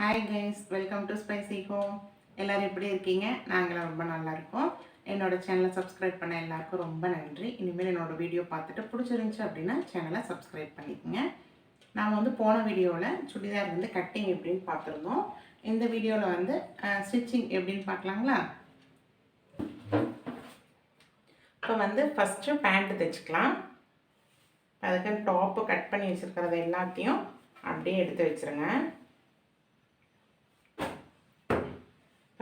Hi guys welcome to spicy home எல்லோரும் எப்படி இருக்கீங்க? நாங்களாம் ரொம்ப நல்லா இருக்கோம். என்னோட சேனலை சப்ஸ்கிரைப் பண்ண எல்லாருக்கும் ரொம்ப நன்றி. இனிமேல் என்னோட வீடியோ பார்த்துட்டு பிடிச்சிருந்துச்சி அப்படின்னா சேனலை சப்ஸ்கிரைப் பண்ணிக்கோங்க. நாம் வந்து போன வீடியோவில் சுடிதார் வந்து கட்டிங் எப்படின்னு பார்த்துருந்தோம். இந்த வீடியோவில் வந்து ஸ்டிச்சிங் எப்படின்னு பார்க்கலாங்களா? இப்போ வந்து ஃபஸ்ட்டு பேண்ட்டு தைச்சிக்கலாம். அதுக்கு டாப்பு கட் பண்ணி வச்சுருக்கிறது எல்லாத்தையும் அப்படியே எடுத்து வச்சுருங்க.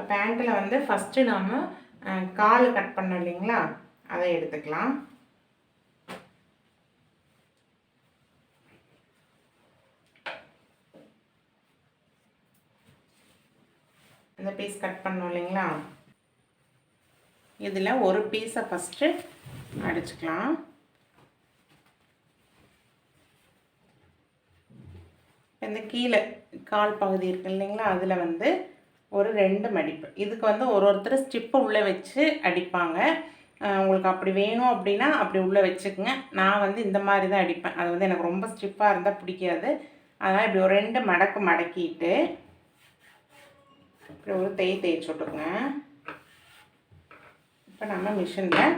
இப்போ பேண்ட்டில் வந்து ஃபஸ்ட்டு நாம் கால் கட் பண்ணோம் இல்லைங்களா? அதை எடுத்துக்கலாம். இந்த பீஸ் கட் பண்ணோம் இல்லைங்களா? இதில் ஒரு பீஸை ஃபஸ்ட்டு அடிச்சுக்கலாம். இந்த கீழே கால் பகுதி இருக்கு இல்லைங்களா? அதில் வந்து ஒரு ரெண்டு மடிப்பு. இதுக்கு வந்து ஒரு ஒருத்தர் ஸ்டிப்பு உள்ளே வச்சு அடிப்பாங்க. உங்களுக்கு அப்படி வேணும் அப்படின்னா அப்படி உள்ளே வச்சுக்கோங்க. நான் வந்து இந்த மாதிரி தான் அடிப்பேன். அது வந்து எனக்கு ரொம்ப ஸ்டிப்பாக இருந்தால் பிடிக்காது. அதனால் இப்படி ஒரு ரெண்டு மடக்கு மடக்கிட்டு இப்படி ஒரு தேய் தேய்ச்சி விட்டுக்குங்க இப்போ நம்ம மிஷினில்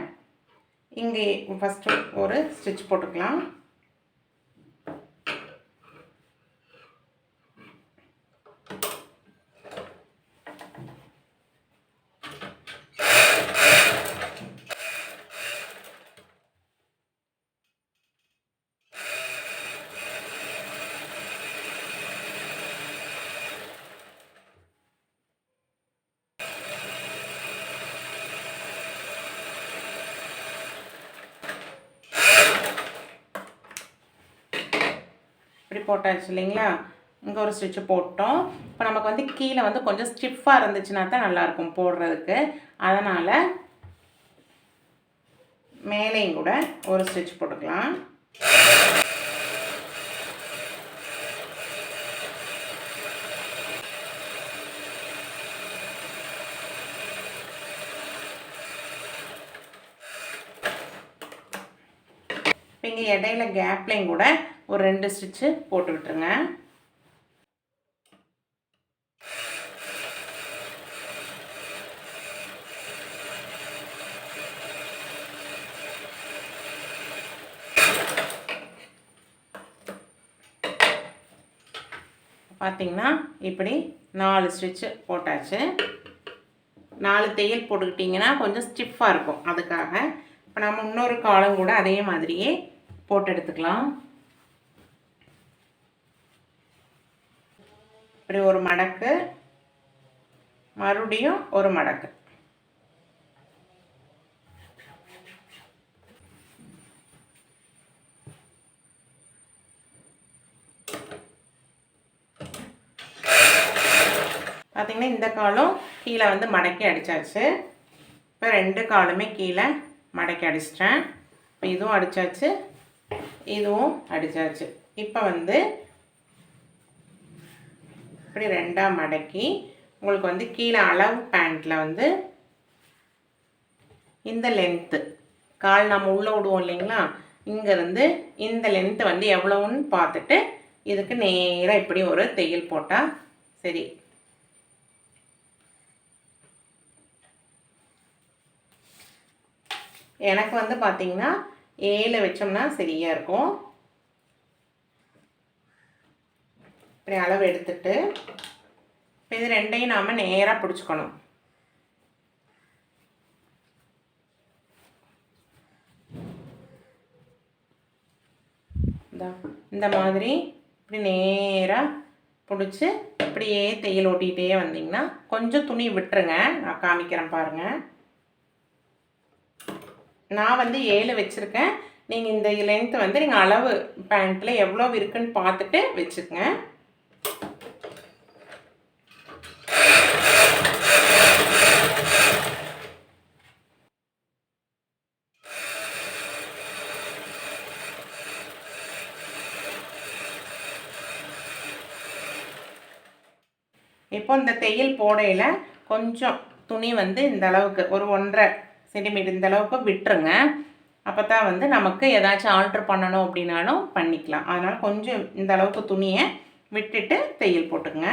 இங்கே ஃபஸ்ட்டு ஒரு ஸ்டிச் போட்டுக்கலாம். போட்டாச்சு இல்லைங்களா? இங்கே ஒரு ஸ்டிச்சு போட்டோம். இப்போ நமக்கு வந்து கீழே வந்து கொஞ்சம் ஸ்டிஃபாக இருந்துச்சுன்னா தான் நல்லாயிருக்கும் போடுறதுக்கு. அதனால் மேலேயும் கூட ஒரு ஸ்டிச் போட்டுக்கலாம். இங்கே இடையில கேப்லையும் கூட ஒரு ரெண்டு ஸ்டிச்சு போட்டு விட்டுருங்க. பார்த்தீங்கன்னா இப்படி நாலு ஸ்டிச்சு போட்டாச்சு. நாலு தையல் போட்டுக்கிட்டிங்கன்னா கொஞ்சம் ஸ்டிஃபாக இருக்கும். அதுக்காக இப்போ நம்ம இன்னொரு காலம் கூட அதே மாதிரியே போட்டு எடுத்துக்கலாம். இப்படி ஒரு மடக்கு மறுபடியும் ஒரு மடக்கு. பார்த்திங்கன்னா இந்த காலும் கீழே வந்து மடக்கி அடித்தாச்சு இப்போ ரெண்டு காலுமே கீழே மடக்கி அடிச்சிட்டேன். இப்போ இதுவும் அடித்தாச்சு இதுவும் அடித்தாச்சு இப்போ வந்து இப்படி ரெண்டாக மடக்கி உங்களுக்கு வந்து கீழே அளவு பேண்ட்டில் வந்து இந்த லென்த்து கால் நம்ம உள்ளே விடுவோம் இல்லைங்களா? இங்கேருந்து இந்த லென்த்து வந்து எவ்வளோன்னு பார்த்துட்டு இதுக்கு நேராக இப்படி ஒரு தையல் போட்டால் சரி. எனக்கு வந்து பார்த்திங்கன்னா ஏழு வச்சோம்னா சரியாக இருக்கும். இப்படி அளவு எடுத்துட்டு இப்போ இது ரெண்டையும் நாம் நேராக பிடிச்சிக்கணும். இந்த மாதிரி இப்படி நேராக பிடிச்சி இப்படியே தையல் ஓட்டிகிட்டே வந்தீங்கன்னா கொஞ்சம் துணி விட்டுருங்க. நான் காமிக்கிறேன் பாருங்கள் நான் வந்து ஏழு வச்சுருக்கேன். நீங்கள் இந்த லென்த்து வந்து நீங்கள் அளவு பேண்ட்டில் எவ்வளோ இருக்குன்னு பார்த்துட்டு வச்சுக்கோங்க. இப்போ இந்த தையல் போடையில் கொஞ்சம் துணி வந்து இந்த அளவுக்கு ஒரு ஒன்றரை சென்டிமீட்டர் இந்த அளவுக்கு விட்டுருங்க. அப்போ தான் வந்து நமக்கு ஏதாச்சும் ஆல்ட்ரு பண்ணணும் அப்படின்னாலும் பண்ணிக்கலாம். அதனால் கொஞ்சம் இந்த அளவுக்கு துணியை விட்டுட்டு தையல் போட்டுங்க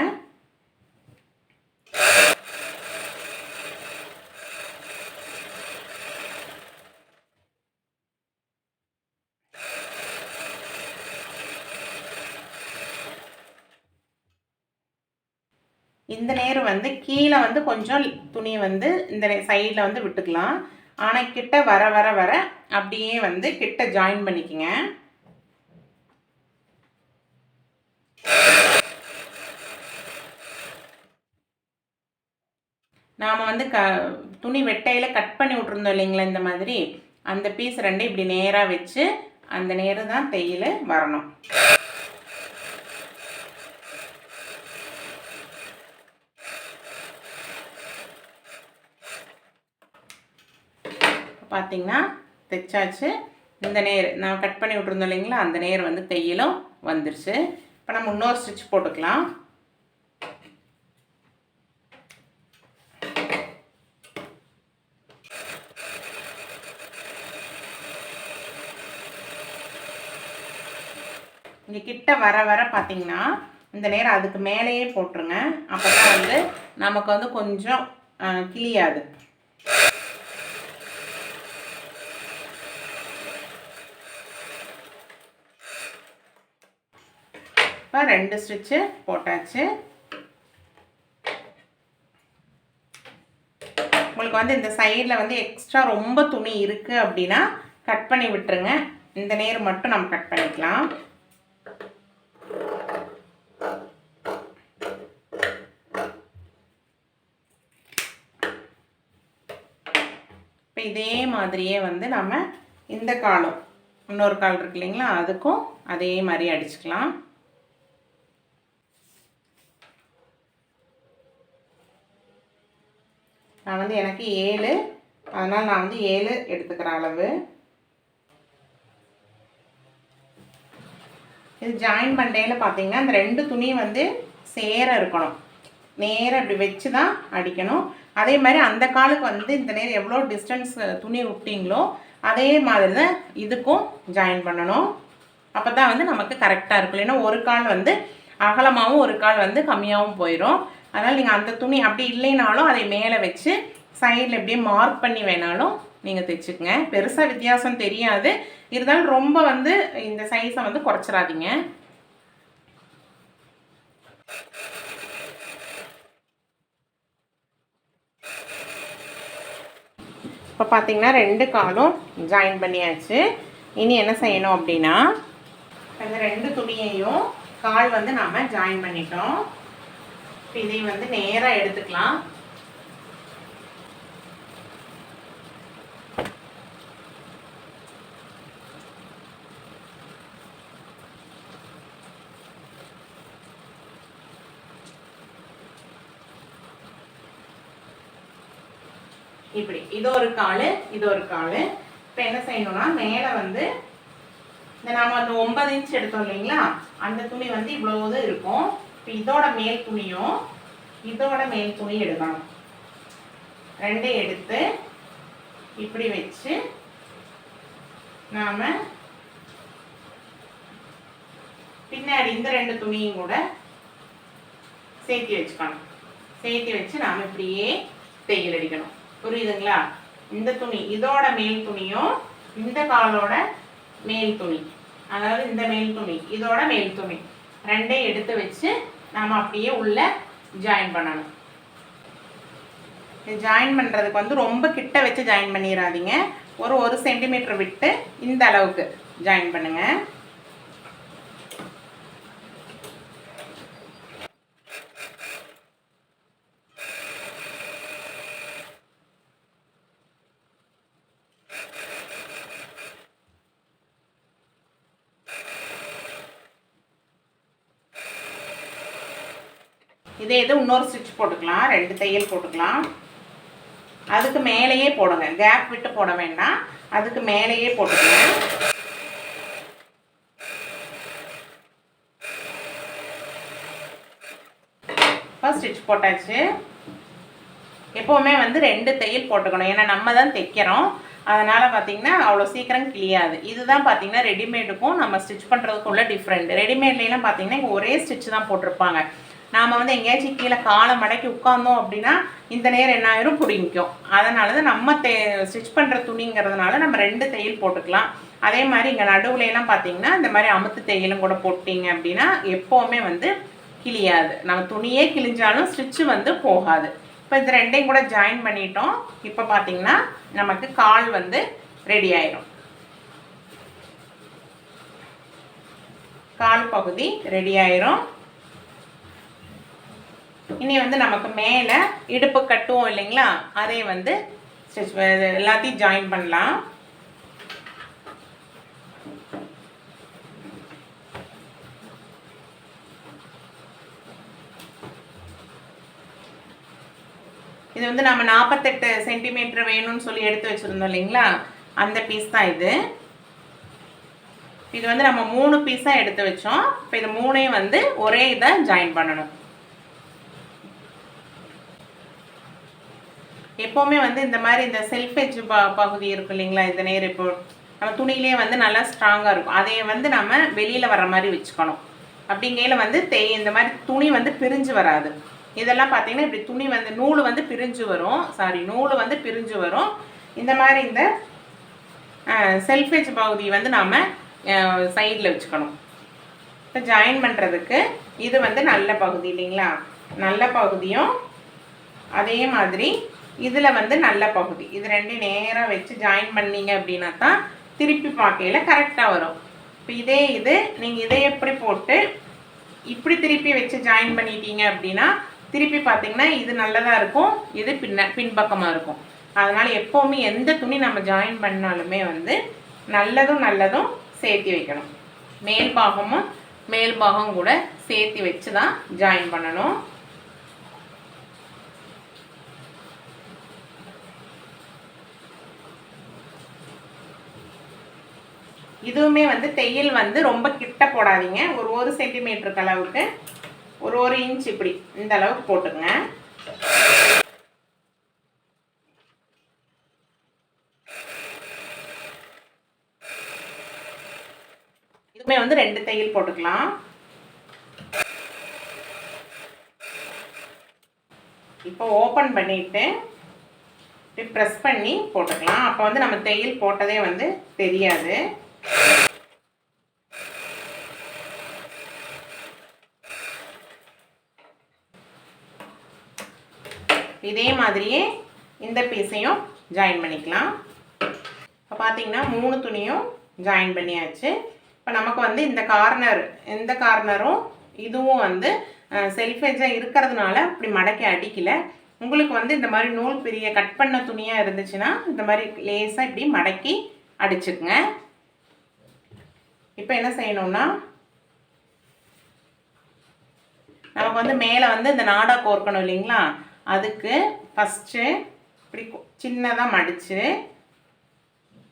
இந்த நேர் வந்து கீழே வந்து கொஞ்சம் துணி வந்து இந்த சைடில் வந்து விட்டுக்கலாம். ஆனால் கிட்ட வர வர வர அப்படியே வந்து கிட்ட ஜாயின் பண்ணிக்கங்க. நாம் வந்து க துணி வெட்டையில் கட் பண்ணி விட்ருந்தோம் இல்லைங்களா இந்த மாதிரி? அந்த பீஸ் ரெண்டு இப்படி நேராக வச்சு அந்த நேரு தான் தையல் வரணும். பார்த்தீங்கன்னா தைச்சாச்சு. இந்த நேர் நான் கட் பண்ணி விட்ருந்தோம் இல்லைங்களா? அந்த நேர் வந்து தையிலும் வந்துருச்சு. இப்போ நம்ம இன்னொரு ஸ்டிச் போட்டுக்கலாம். இங்கே கிட்ட வர வர பார்த்தீங்கன்னா இந்த நேரம் அதுக்கு மேலேயே போட்டுருங்க. அப்போ தான் வந்து நமக்கு வந்து கொஞ்சம் கிளியாது. இப்போ ரெண்டு ஸ்டிச்சு போட்டாச்சு. உங்களுக்கு வந்து இந்த சைடில் வந்து எக்ஸ்ட்ரா ரொம்ப துணி இருக்குது அப்படின்னா கட் பண்ணி விட்டுருங்க. இந்த நேர் மட்டும் நம்ம கட் பண்ணிக்கலாம். இப்போ இதே மாதிரியே வந்து நம்ம இந்த காலம் இன்னொரு கால் இருக்கு இல்லைங்களா அதுக்கும் அதே மாதிரி அடிச்சுக்கலாம். நான் வந்து எனக்கு ஏழு. அதனால் நான் வந்து ஏழு எடுத்துக்கிற அளவு. இது ஜாயின் பண்ணையில் பார்த்தீங்கன்னா இந்த ரெண்டு துணி வந்து சேர இருக்கணும். நேராக இப்படி வச்சு தான் அடிக்கணும். அதே மாதிரி அந்த காலுக்கு வந்து இந்த நேரம் எவ்வளோ டிஸ்டன்ஸ் துணி விட்டிங்களோ அதே மாதிரி தான் இதுக்கும் ஜாயின் பண்ணணும். அப்போ தான் வந்து நமக்கு கரெக்டாக இருக்கும். இல்லைன்னா ஒரு கால் வந்து அகலமாகவும் ஒரு கால் வந்து கம்மியாகவும் போயிடும் அதனால் நீங்கள் அந்த துணி அப்படி இல்லைனாலும் அதை மேலே வச்சு சைடில் இப்படியே மார்க் பண்ணி வேணாலும் நீங்கள் தைச்சுக்குங்க. பெருசாக வித்தியாசம் தெரியாது. இருந்தாலும் ரொம்ப வந்து இந்த சைஸை வந்து குறைச்சிடாதீங்க. இப்போ பார்த்தீங்கன்னா ரெண்டு காலும் ஜாயின் பண்ணியாச்சு. இனி என்ன செய்யணும் அப்படின்னா அந்த ரெண்டு துணியையும் கால் வந்து நாம் ஜாயின் பண்ணிட்டோம். இதை வந்து நேராக எடுத்துக்கலாம். இப்படி இது ஒரு காலு இது ஒரு காலு. இப்போ என்ன செய்யணும்னா மேலே வந்து இந்த நாம அந்த ஒன்பது இன்ச் எடுத்தோம் இல்லைங்களா? அந்த துணி வந்து இவ்வளவு இருக்கும். இப்போ இதோட மேல் துணியும் இதோட மேல் துணி எடுக்கணும். ரெண்டையும் எடுத்து இப்படி வச்சு நாம பின்னாடி இந்த ரெண்டு துணியும் கூட சேர்த்தி வச்சுக்கணும். சேர்த்தி வச்சு நாம இப்படியே தையல் அடிக்கணும். புரியுதுங்களா? இந்த துணி இதோட மேல் துணியும் இந்த காலோட மேல் துணி. அதாவது இந்த மேல் துணி இதோட மேல் துணி. ரெண்டையும் எடுத்து வச்சு நாம் அப்படியே உள்ளே ஜாயின் பண்ணணும். ஜாயின் பண்ணுறதுக்கு வந்து ரொம்ப கிட்ட வச்சு ஜாயின் பண்ணிடாதீங்க ஒரு ஒரு சென்டிமீட்டர் விட்டு இந்த அளவுக்கு ஜாயின் பண்ணுங்கள் இதே இது இன்னொரு ஸ்டிச் போட்டுக்கலாம். ரெண்டு தையல் போட்டுக்கலாம். அதுக்கு மேலேயே போடுங்க. கேப் விட்டு போட வேண்டாம். அதுக்கு மேலேயே போட்டுக்கலாம். இப்போ ஸ்டிச் போட்டாச்சு. எப்போவுமே வந்து ரெண்டு தையல் போட்டுக்கணும். ஏன்னா நம்ம தான் தைக்கிறோம். அதனால் பார்த்திங்கன்னா அவ்வளோ சீக்கிரம் கிளியாது. இதுதான் பார்த்திங்கன்னா ரெடிமேடுக்கும் நம்ம ஸ்டிச் பண்ணுறதுக்கும் உள்ள டிஃப்ரெண்ட் ரெடிமேட்லாம் பார்த்திங்கன்னா இங்கே ஒரே ஸ்டிச் தான் போட்டிருப்பாங்க. நாம் வந்து எங்கேயாச்சும் கீழே காலை மடக்கி உட்காந்தோம் அப்படின்னா இந்த நேரம் என்ன ஆயிரும்? பிடிக்கும் அதனால தான் நம்ம தே ஸ்டிச் பண்ணுற துணிங்கிறதுனால நம்ம ரெண்டு தையல் போட்டுக்கலாம். அதே மாதிரி இங்கே நடுவுலையெல்லாம் பார்த்தீங்கன்னா இந்த மாதிரி அமுத்து தையலும் கூட போட்டிங்க அப்படின்னா எப்போவுமே வந்து கிழியாது. நம்ம துணியே கிழிஞ்சாலும் ஸ்டிச்சு வந்து போகாது. இப்போ இது ரெண்டையும் கூட ஜாயின் பண்ணிட்டோம். இப்போ பார்த்தீங்கன்னா நமக்கு கால் வந்து ரெடி ஆயிரும். கால் பகுதி ரெடி ஆயிரும். இனி வந்து நமக்கு மேலே இடுப்பு கட்டுவோம் இல்லைங்களா? அதே வந்து ஸ்டிச் எல்லாத்தையும் ஜாயின் பண்ணலாம். இது வந்து நம்ம நாற்பத்தெட்டு சென்டிமீட்டர் வேணும்னு சொல்லி எடுத்து வச்சுருந்தோம் இல்லைங்களா? அந்த பீஸ் தான் இது. இது வந்து நம்ம மூணு பீஸாக எடுத்து வச்சோம். இப்போ இது மூணையும் வந்து ஒரே இதை ஜாயின் பண்ணணும். எப்போவுமே வந்து இந்த மாதிரி இந்த செல்ஃப் எஜ் ப பகுதி இருக்கும் இல்லைங்களா இந்த நேர் இப்போ நம்ம துணியிலே வந்து நல்லா ஸ்ட்ராங்காக இருக்கும். அதை வந்து நம்ம வெளியில் வர மாதிரி வச்சுக்கணும். அப்படிங்கையில் வந்து தேய் இந்த மாதிரி துணி வந்து பிரிஞ்சு வராது. இதெல்லாம் பார்த்தீங்கன்னா இப்படி துணி வந்து நூல் வந்து பிரிஞ்சு வரும். சாரி நூல் வந்து பிரிஞ்சு வரும். இந்த மாதிரி இந்த செல்ஃபேஜ் பகுதி வந்து நாம் சைடில் வச்சுக்கணும். இப்போ ஜாயின் பண்ணுறதுக்கு இது வந்து நல்ல பகுதி இல்லைங்களா? நல்ல பகுதியும் அதே மாதிரி இதில் வந்து நல்ல பகுதி. இது ரெண்டையும் நேராக வச்சு ஜாயின் பண்ணீங்க அப்படின்னா தான் திருப்பி பார்க்கையில் கரெக்டாக வரும். இப்போ இதே இது நீங்கள் இதை எப்படி போட்டு இப்படி திருப்பி வச்சு ஜாயின் பண்ணிட்டீங்க அப்படின்னா திருப்பி பார்த்தீங்கன்னா இது நல்லதாக இருக்கும் இது பின்ன பின்பக்கமாக இருக்கும். அதனால் எப்போவுமே எந்த துணி நம்ம ஜாயின் பண்ணாலுமே வந்து நல்லதும் நல்லதும் சேர்த்து வைக்கணும். மேல் பாகமும் மேல் பாகம் கூட சேர்த்து வச்சு தான் ஜாயின் பண்ணணும். இதுவுமே வந்து தையல் வந்து ரொம்ப கிட்ட போடாதீங்க. ஒரு ஒரு சென்டிமீட்டருக்கு அளவுக்கு. ஒரு ஒரு இன்ச் இப்படி இந்த அளவுக்கு போட்டுங்க இதுவுமே வந்து ரெண்டு தையல் போட்டுக்கலாம். இப்போ ஓப்பன் பண்ணிட்டு இப்படி ப்ரெஸ் பண்ணி போட்டுக்கலாம். அப்போ வந்து நம்ம தையல் போட்டதே வந்து தெரியாது. இதே மாதிரியே இந்த பீஸையும் ஜாயின் பண்ணிக்கலாம். இப்போ பார்த்தீங்கன்னா மூணு துணியும் ஜாயின் பண்ணியாச்சு. இப்போ நமக்கு வந்து இந்த கார்னர் இந்த கார்னரும் இதுவும் வந்து செல்ஃபேஜாக இருக்கிறதுனால இப்படி மடக்கி அடிக்கலை. உங்களுக்கு வந்து இந்த மாதிரி நூல் பிரிய கட் பண்ண துணியாக இருந்துச்சுன்னா இந்த மாதிரி லேஸாக இப்படி மடக்கி அடிச்சுக்குங்க. இப்போ என்ன செய்யணும்னா நமக்கு வந்து மேலே வந்து இந்த நாடா கோர்க்கணும் இல்லைங்களா? அதுக்கு ஃபஸ்ட்டு இப்படி சின்னதாக மடித்து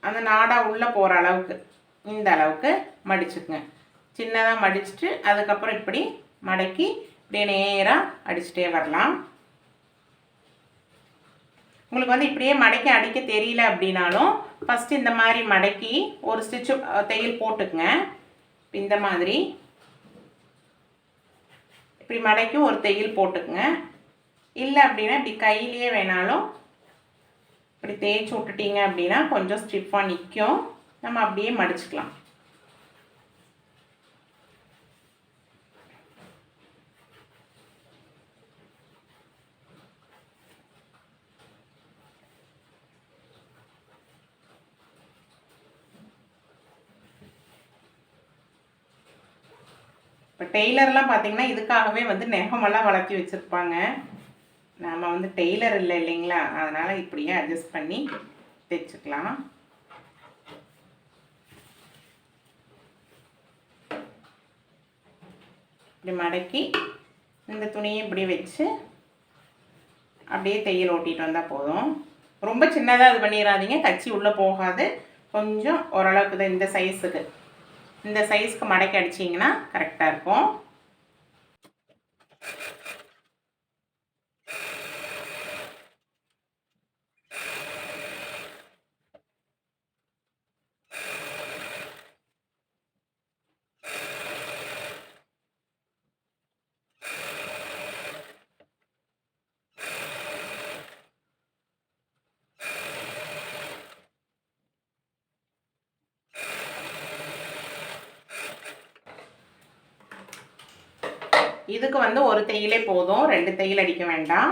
அந்த நாடா உள்ளே போகிற அளவுக்கு இந்த அளவுக்கு மடிச்சுக்குங்க. சின்னதாக மடிச்சுட்டு அதுக்கப்புறம் இப்படி மடக்கி இப்படியே நேராக அடிச்சுட்டே வரலாம். உங்களுக்கு வந்து இப்படியே மடக்கி அடிக்க தெரியல அப்படின்னாலும் ஃபஸ்ட்டு இந்த மாதிரி மடக்கி ஒரு ஸ்டிச்சு தையல் போட்டுக்குங்க. இந்த மாதிரி. இப்படி மடக்கி ஒரு தையல் போட்டுக்குங்க. இல்லை அப்படின்னா இப்படி கையிலேயே வேணாலும் இப்படி தேய்ச்சி விட்டுட்டீங்க அப்படின்னா கொஞ்சம் ஸ்டிஃபாக நிற்கும் நம்ம அப்படியே மடிச்சுக்கலாம். இப்போ டெய்லர்லாம் பார்த்தீங்கன்னா இதுக்காகவே வந்து நெகமெல்லாம் வளர்த்தி வச்சுருப்பாங்க. நாம் வந்து டெய்லர் இல்லை இல்லைங்களா? அதனால் இப்படியே அட்ஜஸ்ட் பண்ணி தைச்சுக்கலாம். இப்படி மடக்கி இந்த துணியை இப்படி வச்சு அப்படியே தையல் ஓட்டிகிட்டு வந்தால் போதும். ரொம்ப சின்னதாக இது பண்ணிடாதீங்க கச்சி உள்ளே போகாது. கொஞ்சம் ஓரளவுக்கு தான் இந்த சைஸுக்கு இந்த சைஸ்க்கு மடக்கி அடிச்சிங்கன்னா கரெக்டாக இருக்கும். வந்து ஒரு தையலே போதும் ரெண்டு தையல் அடிக்க வேண்டாம்.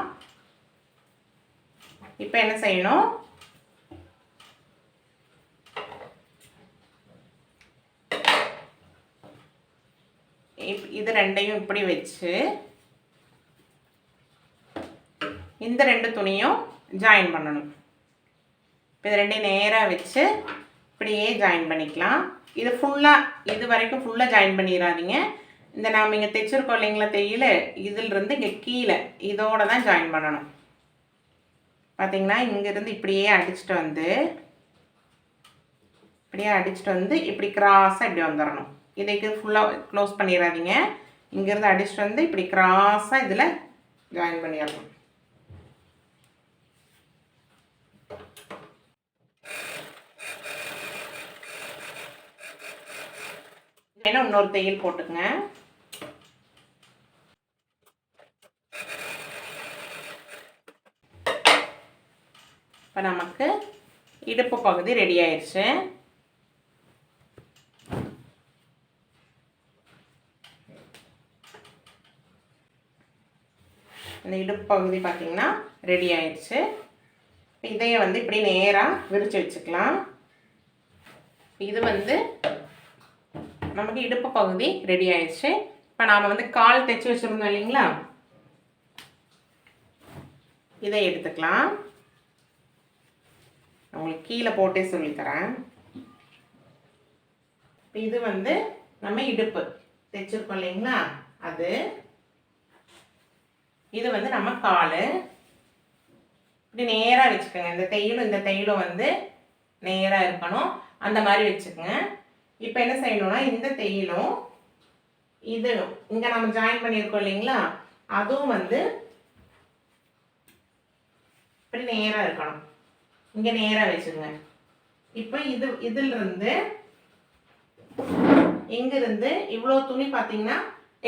இப்போ என்ன செய்யணும்? இது ரெண்டையும் இப்படி வச்சு இந்த ரெண்டு துணியும் ஜாயின் பண்ணணும். இப்போ இது ரெண்டையும் நேராக வச்சு இப்படியே ஜாயின் பண்ணிக்கலாம். இது ஃபுல்லாக இது வரைக்கும் ஃபுல்லாக ஜாயின் பண்ணிடாதீங்க. இந்த நாம் இங்கே தைச்சிருக்கோம் இல்லைங்களா தையல்? இதிலிருந்து இங்கே கீழே. இதோடு தான் ஜாயின் பண்ணணும். பார்த்தீங்கன்னா இங்கேருந்து இப்படியே அடிச்சுட்டு வந்து இப்படியே அடிச்சுட்டு வந்து இப்படி கிராஸாக இப்படி வந்துடணும் இதைக்கு ஃபுல்லாக க்ளோஸ் பண்ணிடாதீங்க இங்கேருந்து அடிச்சுட்டு வந்து இப்படி கிராஸாக இதில் ஜாயின் பண்ணிடணும் இன்னொரு தையல் போட்டுக்கங்க. இப்போ நமக்கு இடுப்பு பகுதி ரெடி ஆயிடுச்சு இந்த இடுப்பு பகுதி பார்த்தீங்கன்னா ரெடி ஆயிடுச்சு இதைய வந்து இப்படி நேராக விரிச்சு வச்சுக்கலாம். இது வந்து நமக்கு இடுப்பு பகுதி ரெடி ஆயிடுச்சு இப்போ நாம் வந்து கால் தைச்சி வச்சுருந்தோம் இல்லைங்களா? இதை எடுத்துக்கலாம். உங்களுக்கு கீழே போட்டே சொல்லித்தரேன். இப்போ இது வந்து நம்ம இடுப்பு. தைச்சிருக்கோம் இல்லைங்களா? அது. இது வந்து நம்ம கால். இப்படி நேராக வச்சுக்கோங்க. இந்த தையலும் இந்த தையலும் வந்து நேராக இருக்கணும். அந்த மாதிரி வச்சுக்கோங்க. இப்போ என்ன செய்யணும்னா இந்த தையலும் இது இங்கே நம்ம ஜாயின் பண்ணியிருக்கோம் இல்லைங்களா? அதுவும் வந்து இப்படி நேராக இருக்கணும். இங்கே நேராக வச்சுக்கோங்க. இப்போ இது இதிலிருந்து இங்கிருந்து இவ்வளோ துணி பார்த்தீங்கன்னா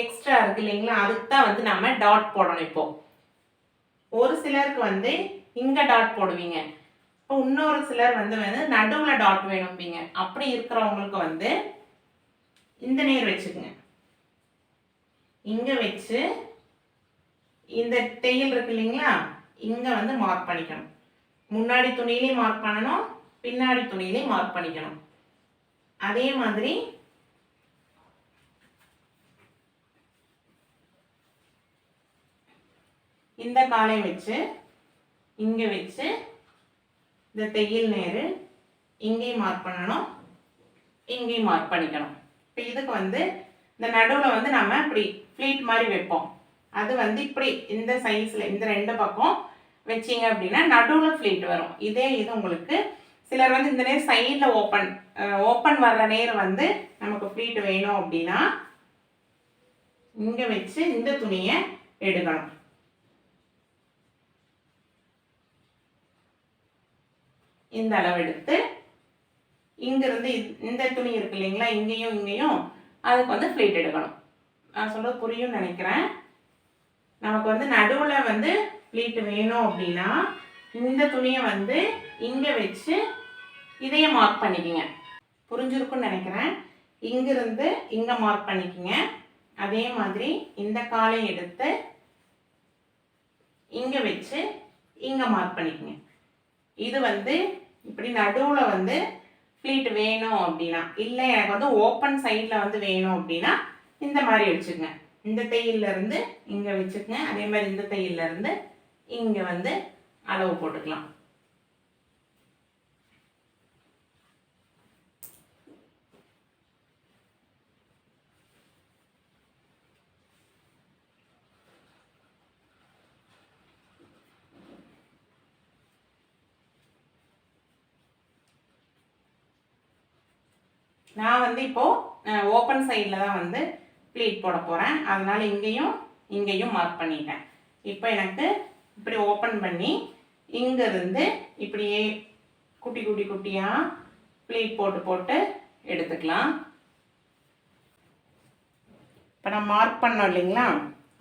எக்ஸ்ட்ரா இருக்கு இல்லைங்களா? அதுக்கு தான் வந்து நம்ம டாட் போடணும் இப்போ. ஒரு சிலருக்கு வந்து இங்கே டாட் போடுவீங்க. இப்போ இன்னொரு சிலர் வந்து வந்து நடுவில் டாட் வேணும்பீங்க. அப்படி இருக்கிறவங்களுக்கு வந்து இந்த நேர் வச்சுக்கோங்க. இங்கே வச்சு இந்த தையல் இருக்கு இல்லைங்களா? இங்கே வந்து மார்க் பண்ணிக்கணும். முன்னாடி துணியிலையும் மார்க் பண்ணணும் பின்னாடி துணியிலையும் மார்க் பண்ணிக்கணும். அதே மாதிரி இந்த காலை வச்சு இங்கே வச்சு இந்த தையல் நேரு இங்கேயும் மார்க் பண்ணணும் இங்கேயும் மார்க் பண்ணிக்கணும். இப்போ இதுக்கு வந்து இந்த நடுவில் வந்து நம்ம இப்படி ஃப்ளீட் மாதிரி வைப்போம். அது வந்து இப்படி இந்த சைஸில் இந்த ரெண்டு பக்கம் வச்சீங்க அப்படின்னா நடுவில் ஃப்ளீட் வரும். இதே இது உங்களுக்கு சிலர் வந்து இந்த நேரம் சைடில் ஓப்பன் ஓப்பன் வர்ற நேரம் வந்து நமக்கு ஃப்ளீட் வேணும் அப்படின்னா இங்கே வச்சு இந்த துணியை எடுக்கணும். இந்த அளவு எடுத்து இங்கிருந்து இந்த துணி இருக்கு இல்லைங்களா இங்கேயும் இங்கேயும் அதுக்கு வந்து ஃப்ளீட் எடுக்கணும். நான் சொல்ல புரியும்னு நினைக்கிறேன். நமக்கு வந்து நடுவில் வந்து ஃப்ளீட் வேணும் அப்படின்னா இந்த துணியை வந்து இங்கே வச்சு இதையே மார்க் பண்ணிக்கோங்க. புரிஞ்சிருக்கும்னு நினைக்கிறேன். இங்கிருந்து இங்கே மார்க் பண்ணிக்கோங்க. அதே மாதிரி இந்த காலையும் எடுத்து இங்கே வச்சு இங்கே மார்க் பண்ணிக்கோங்க. இது வந்து இப்படி நடுவில் வந்து ஃப்ளீட் வேணும் அப்படின்னா இல்லை எனக்கு வந்து ஓப்பன் சைடில் வந்து வேணும் அப்படின்னா இந்த மாதிரி வச்சுக்கோங்க. இந்த தையல்ல இருந்து இங்கே வச்சுக்கோங்க. அதே மாதிரி இந்த தையல்ல இருந்து இங்கே வந்து அளவு போட்டுக்கலாம். நான் வந்து இப்போது ஓப்பன் சைடில் தான் வந்து ப்ளீட் போட போகிறேன் அதனால் இங்கேயும் இங்கேயும் மார்க் பண்ணிட்டேன். இப்போ எனக்கு இப்படி ஓப்பன் பண்ணி இங்கேருந்து இப்படியே குட்டி குட்டி குட்டியாக ப்ளீட் போட்டு போட்டு எடுத்துக்கலாம். இப்போ நான் மார்க் பண்ணோம் இல்லைங்களா?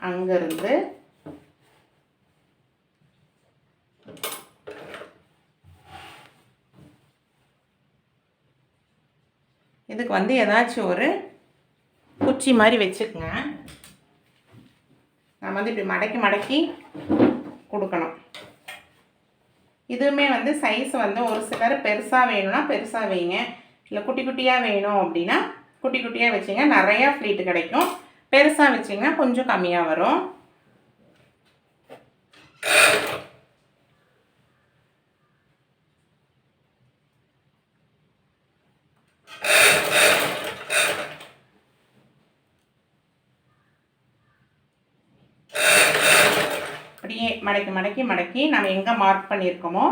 அங்கேருந்து இதுக்கு வந்து ஏதாச்சும் ஒரு குச்சி மாதிரி வச்சுக்கோங்க. நம்ம வந்து இப்படி மடக்கி மடக்கி கொடுக்கணும். இதுவுமே வந்து சைஸ் வந்து ஒரு சிலர் பெருசாக வேணும்னா பெருசாக வைங்க. இல்லை குட்டி குட்டியாக வேணும் அப்படின்னா குட்டி குட்டியாக வச்சிங்க. நிறையா ஃப்ளீட்டு கிடைக்கும். பெருசாக வச்சிங்கன்னா கொஞ்சம் கம்மியாக வரும் அப்படியே மடக்கி மடக்கி மடக்கி நம்ம எங்கே மார்க் பண்ணியிருக்கோமோ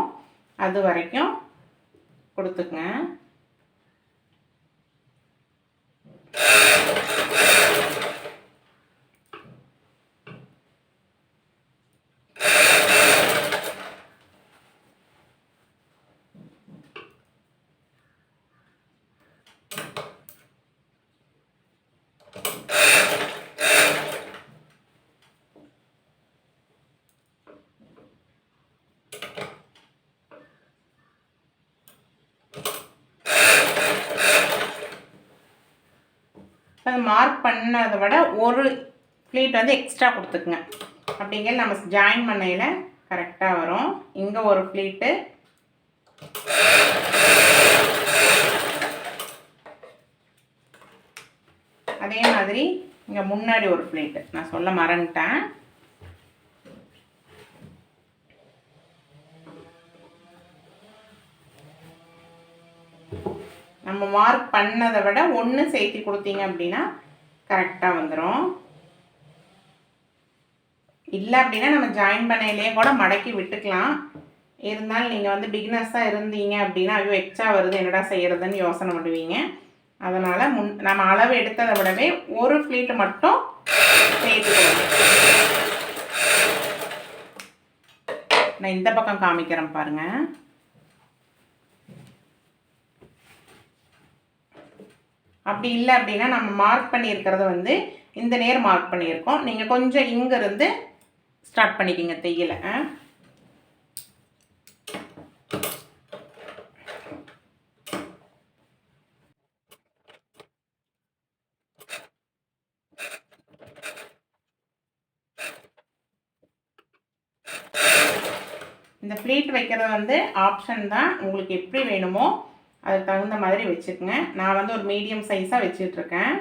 அது வரைக்கும் கொடுத்துக்குங்க. அது மார்க் பண்ணதை விட ஒரு ப்ளீட் வந்து எக்ஸ்ட்ரா கொடுத்துக்குங்க. அப்படிங்கிற நம்ம ஜாயின் பண்ணையில் கரெக்டாக வரும். இங்கே ஒரு ப்ளீட்டு அதே மாதிரி இங்கே முன்னாடி ஒரு ப்ளேட்டு நான் சொல்ல மறந்துட்டேன். நம்ம மார்க் பண்ணதை விட ஒன்று சேர்த்து கொடுத்தீங்க அப்படின்னா கரெக்டாக வந்துடும் இல்லை அப்படின்னா நம்ம ஜாயின் பண்ணையிலேயே கூட மடக்கி விட்டுக்கலாம். இருந்தாலும் நீங்கள் வந்து பிகினஸாக இருந்தீங்க அப்படின்னா ஐயோ எக்ஸ்ட்ரா வருது என்னடா செய்கிறதுன்னு யோசனை பண்ணுவீங்க. அதனால் முன் நம்ம அளவு எடுத்ததை விடவே ஒரு ஃப்ளீட்டு மட்டும் சேர்த்துக்கணும் நான் இந்த பக்கம் காமிக்கிறேன் பாருங்கள் அப்படி இல்லை அப்படின்னா நம்ம மார்க் பண்ணியிருக்கிறத வந்து இந்த நேர் மார்க் பண்ணியிருக்கோம். நீங்கள் கொஞ்சம் இங்கேருந்து ஸ்டார்ட் பண்ணிக்கிங்க தையலை. இந்த ஃப்ளீட் வைக்கிறது வந்து ஆப்ஷன் தான். உங்களுக்கு எப்படி வேணுமோ அதுக்கு தகுந்த மாதிரி வச்சுக்கோங்க. நான் வந்து ஒரு மீடியம் சைஸாக வச்சிட்ருக்கேன்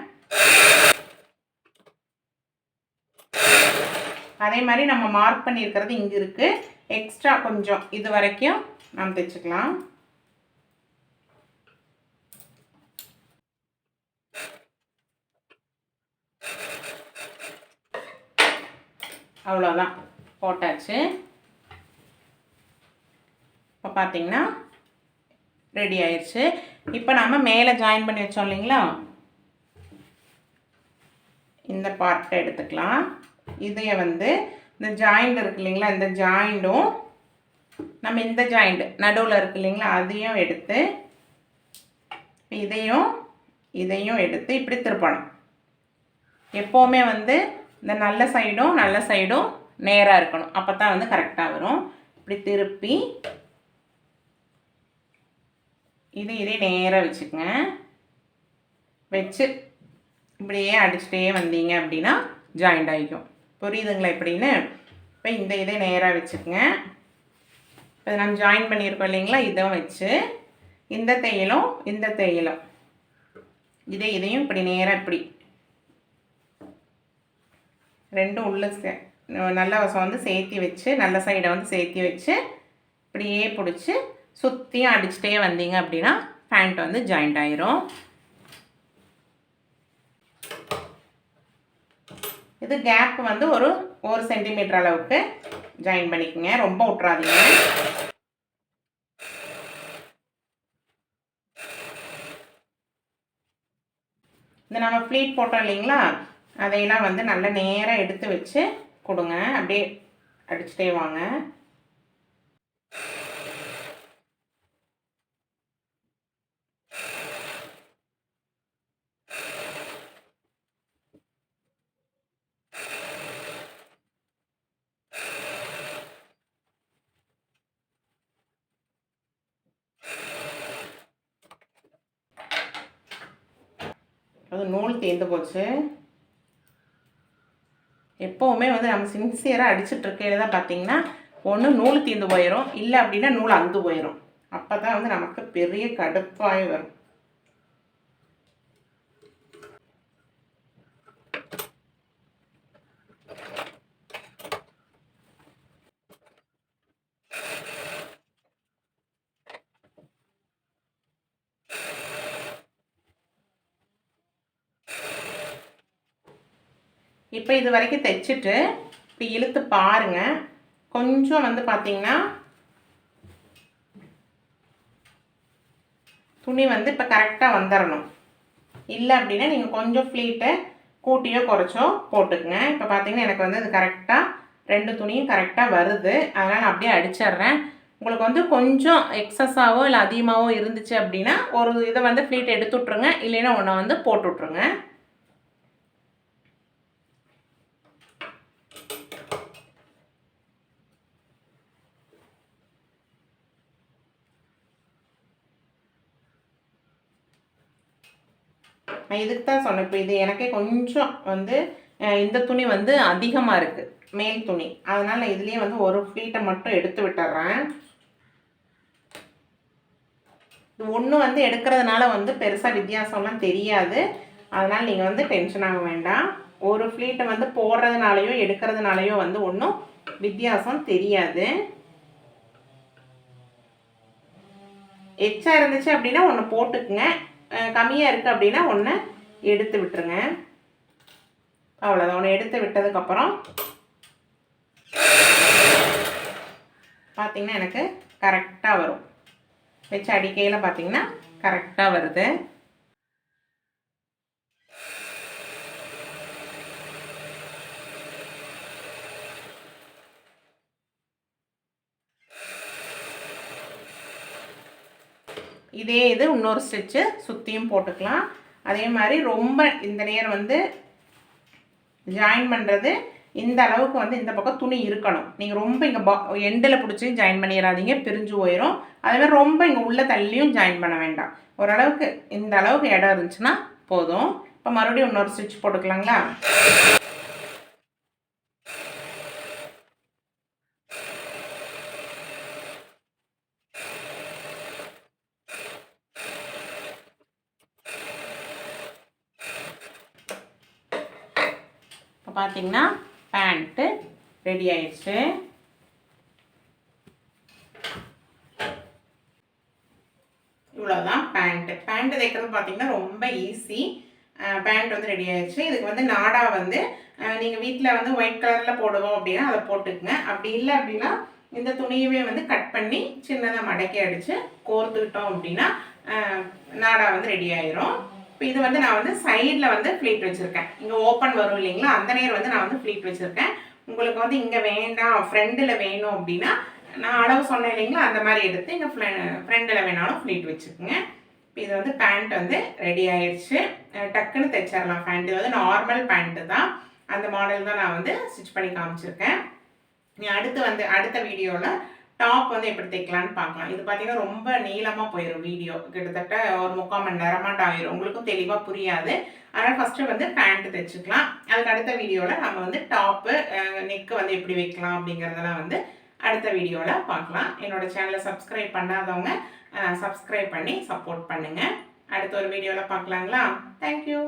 அதே மாதிரி நம்ம மார்க் பண்ணியிருக்கிறது இங்கே இருக்குது எக்ஸ்ட்ரா கொஞ்சம் இது வரைக்கும் நாம் தைச்சிக்கலாம். அவ்வளோதான் போட்டாச்சு. இப்போ பார்த்தீங்கன்னா ரெடி ஆயிடுச்சு இப்போ நம்ம மேலே ஜாயின் பண்ணி வச்சோம் இல்லைங்களா? இந்த பார்ட்டை எடுத்துக்கலாம். இதைய வந்து இந்த ஜாயிண்ட் இருக்கு இல்லைங்களா? இந்த ஜாயிண்டும் நம்ம இந்த ஜாயிண்ட் நடுவில் இருக்கு இல்லைங்களா? அதையும் எடுத்து இதையும் இதையும் எடுத்து இப்படி திருப்பணும். எப்போவுமே வந்து இந்த நல்ல சைடும் நல்ல சைடும் நேராக இருக்கணும். அப்போ தான் வந்து கரெக்டாக வரும். இப்படி திருப்பி இது இதே நேராக வச்சுக்கோங்க. வச்சு இப்படியே அடிச்சுட்டே வந்தீங்க அப்படின்னா ஜாயிண்ட் ஆகிக்கும் புரியுதுங்களா எப்படின்னு? இப்போ இந்த இதே நேராக வச்சுக்கோங்க. இப்போ நம்ம ஜாயின் பண்ணியிருக்கோம் இல்லைங்களா? இதை வச்சு இந்த தையலும் இந்த தையலும். இதே இதையும் இப்படி நேராக இப்படி. ரெண்டும் உள்ள சே நல்ல வசம் வந்து சேர்த்தி வச்சு நல்ல சைடை வந்து சேர்த்தி வச்சு இப்படியே பிடிச்சி சுற்றியும் அடிச்சுட்டே வந்தீங்க அப்படின்னா பேண்ட் வந்து ஜாயிண்ட் ஆயிரும். இது கேப் வந்து ஒரு ஒரு சென்டிமீட்டர் அளவுக்கு ஜாயின் பண்ணிக்கோங்க. ரொம்ப விட்றாதீங்க இந்த நம்ம ஃப்ளீட் போட்டோம் இல்லைங்களா? அதையெல்லாம் வந்து நல்ல நேராக எடுத்து வச்சு கொடுங்க. அப்படியே அடிச்சுட்டே வாங்க அது நூல் தேர்ந்து போச்சு. எப்போவுமே வந்து நம்ம சின்சியராக அடிச்சுட்ருக்கையில தான் பார்த்தீங்கன்னா ஒன்று நூல் தீர்ந்து போயிடும் இல்லை அப்படின்னா நூல் அந்து போயிடும் அப்போ தான் வந்து நமக்கு பெரிய கடுப்பாகி வரும். இப்போ இது வரைக்கும் தைச்சிட்டு இப்போ இழுத்து பாருங்க. கொஞ்சம் வந்து பார்த்தீங்கன்னா துணி வந்து இப்போ கரெக்டாக வந்துடணும் இல்லை அப்படின்னா நீங்கள் கொஞ்சம் ஃப்ளீட்டை கூட்டியோ குறைச்சோ போட்டுக்குங்க. இப்போ பார்த்தீங்கன்னா எனக்கு வந்து இது கரெக்டாக ரெண்டு துணியும் கரெக்டாக வருது. அதனால் நான் அப்படியே அடிச்சிடுறேன். உங்களுக்கு வந்து கொஞ்சம் எக்ஸஸாவோ இல்லை அதிகமாகவோ இருந்துச்சு அப்படின்னா ஒரு இதை வந்து ஃப்ளீட் எடுத்து விட்ருங்க இல்லைன்னா ஒன்றை வந்து போட்டு விட்ருங்க நான் இதுக்கு தான் சொன்னேன். இப்போ இது எனக்கே கொஞ்சம் வந்து இந்த துணி வந்து அதிகமாக இருக்குது மேல் துணி. அதனால் நான் இதுலேயே வந்து ஒரு ஃப்ளீட்டை மட்டும் எடுத்து விட்டுறேன். இது ஒன்று வந்து எடுக்கிறதுனால வந்து பெருசாக வித்தியாசம்லாம் தெரியாது. அதனால் நீங்கள் வந்து டென்ஷன் ஆக வேண்டாம். ஒரு ஃப்ளீட்டை வந்து போடுறதுனாலையோ எடுக்கிறதுனாலையோ வந்து ஒன்றும் வித்தியாசம் தெரியாது. எச்சா இருந்துச்சு அப்படின்னா ஒன்று போட்டுக்குங்க. கம்மியாக இருக்குது அப்படின்னா ஒன்று எடுத்து விட்டுருங்க. அவ்வளோதான் ஒன்று எடுத்து விட்டதுக்கப்புறம் பார்த்தீங்கன்னா எனக்கு கரெக்டாக வரும். வச்சு அடிக்கையில் பார்த்தீங்கன்னா கரெக்டாக வருது. இதே இது இன்னொரு ஸ்டிச்சு சுற்றியும் போட்டுக்கலாம். அதே மாதிரி ரொம்ப இந்த நேர் வந்து ஜாயின் பண்ணுறது இந்த அளவுக்கு வந்து இந்த பக்கம் துணி இருக்கணும். நீங்கள் ரொம்ப இங்கே பா எண்டில் பிடிச்சி ஜாயின் பண்ணிடாதீங்க பிரிஞ்சு போயிடும் அதேமாதிரி ரொம்ப இங்கே உள்ள தள்ளியும் ஜாயின் பண்ண வேண்டாம். ஓரளவுக்கு இந்த அளவுக்கு இடம் இருந்துச்சுன்னா போதும். இப்போ மறுபடியும் இன்னொரு ஸ்டிச் போட்டுக்கலாங்களா இப்போ பார்த்தீங்கன்னா பேண்ட்டு ரெடி ஆயிடுச்சு. இவ்வளோதான் பேண்ட்டு பேண்ட்டு தைக்கிறது பார்த்தீங்கன்னா ரொம்ப ஈஸி பேண்ட் வந்து ரெடி ஆயிடுச்சு. இதுக்கு வந்து நாடா வந்து நீங்கள் வீட்டில் வந்து ஒயிட் கலரில் போடுவோம் அப்படின்னா அதை போட்டுக்குங்க. அப்படி இல்லை அப்படின்னா இந்த துணியவே வந்து கட் பண்ணி சின்னதாக மடக்கி அடித்து கோர்த்துக்கிட்டோம் அப்படின்னா நாடா வந்து ரெடி ஆயிரும். இப்போ இது வந்து நான் வந்து சைடில் வந்து ஃப்ளீட் வச்சுருக்கேன். இங்கே ஓப்பன் வரும் இல்லைங்களா? அந்த நேரம் வந்து நான் வந்து ஃப்ளீட் வச்சுருக்கேன். உங்களுக்கு வந்து இங்கே வேண்டாம் ஃப்ரெண்டில் வேணும் அப்படின்னா நான் அளவு சொன்னேன் இல்லைங்களா? அந்த மாதிரி எடுத்து இங்கே ஃப்ரெண்டில் வேணாலும் ஃப்ளீட் வச்சுக்கோங்க. இப்போ இது வந்து பேண்ட் வந்து ரெடி ஆயிடுச்சு டக்குன்னு தைச்சிடலாம். பேண்ட் இது வந்து நார்மல் பேண்ட்டு தான். அந்த மாடல் தான் நான் வந்து ஸ்டிச் பண்ணி காமிச்சிருக்கேன். நீ அடுத்து வந்து அடுத்த வீடியோவில் டாப் வந்து எப்படி தைக்கலான்னு பார்க்கலாம். இது பார்த்தீங்கன்னா ரொம்ப நீளமாக போயிடும் வீடியோ. கிட்டத்தட்ட ஒரு முக்கால் மணி நேரமாக ஆயிரும். உங்களுக்கும் தெளிவாக புரியாது. அதனால் ஃபஸ்ட்டு வந்து பேண்ட் தைச்சிக்கலாம். அதுக்கு அடுத்த வீடியோவில் நம்ம வந்து டாப்பு நெக்கு வந்து எப்படி வைக்கலாம் அப்படிங்கிறதெல்லாம் வந்து அடுத்த வீடியோவில் பார்க்கலாம். என்னோட சேனலை சப்ஸ்கிரைப் பண்ணாதவங்க சப்ஸ்கிரைப் பண்ணி சப்போர்ட் பண்ணுங்கள் அடுத்த ஒரு வீடியோவில் பார்க்கலாங்களா? தேங்க்யூ